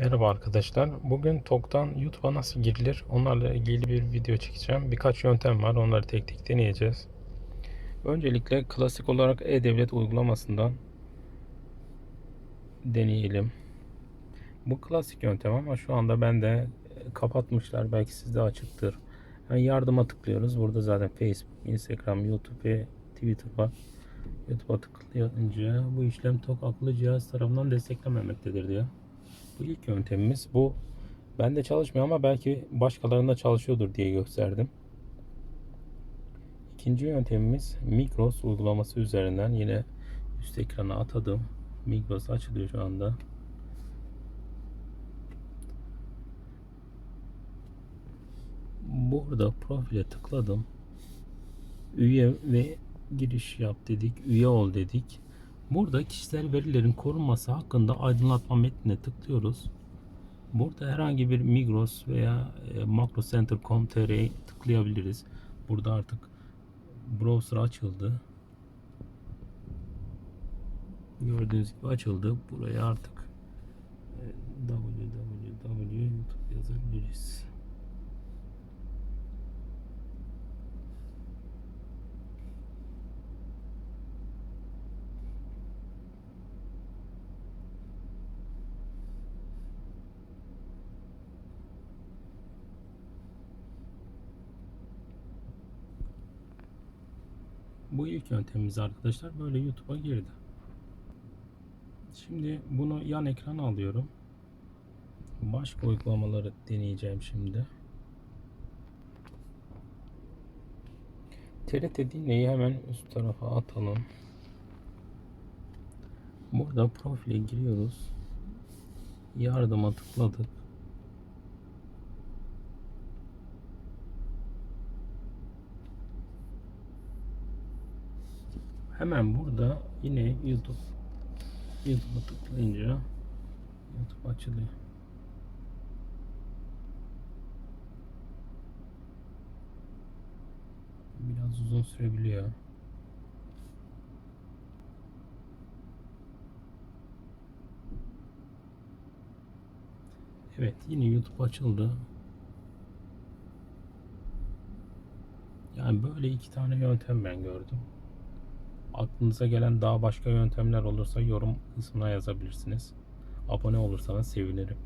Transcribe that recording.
Merhaba arkadaşlar. Bugün TOK'tan YouTube'a nasıl girilir onlarla ilgili bir video çekeceğim. Birkaç yöntem var. Onları tek tek deneyeceğiz. Öncelikle klasik olarak E-Devlet uygulamasından deneyelim. Bu klasik yöntem ama şu anda bende kapatmışlar. Belki sizde açıktır. Yani yardıma tıklıyoruz. Burada zaten Facebook, Instagram, YouTube ve Twitter var. YouTube'a tıklayınca bu işlem TOK akıllı cihaz tarafından desteklenmemektedir diyor. İlk yöntemimiz. Bu bende çalışmıyor ama belki başkalarında çalışıyordur diye gösterdim. İkinci yöntemimiz Migros uygulaması üzerinden yine üst ekrana atadım. Migros açılıyor şu anda. Burada profile tıkladım. Üye ve giriş yap dedik. Üye ol dedik. Burada kişisel verilerin korunması hakkında aydınlatma metnine tıklıyoruz. Burada herhangi bir Migros veya e, makrocenter.com.tr'ye tıklayabiliriz. Burada artık browser açıldı. Gördüğünüz gibi açıldı. Buraya artık e, www yazabiliriz. Bu ilk yöntemimiz arkadaşlar. Böyle YouTube'a girdi. Şimdi bunu yan ekrana alıyorum. Başka uygulamaları deneyeceğim şimdi. TRT dinleyi hemen üst tarafa atalım. Burada profile giriyoruz. Yardıma tıkladık. Hemen burada yine YouTube YouTube'a tıklayınca YouTube açılıyor. Biraz uzun sürebiliyor. Evet yine YouTube açıldı. Yani böyle iki tane yöntem ben gördüm. Aklınıza gelen daha başka yöntemler olursa yorum kısmına yazabilirsiniz. Abone olursanız sevinirim.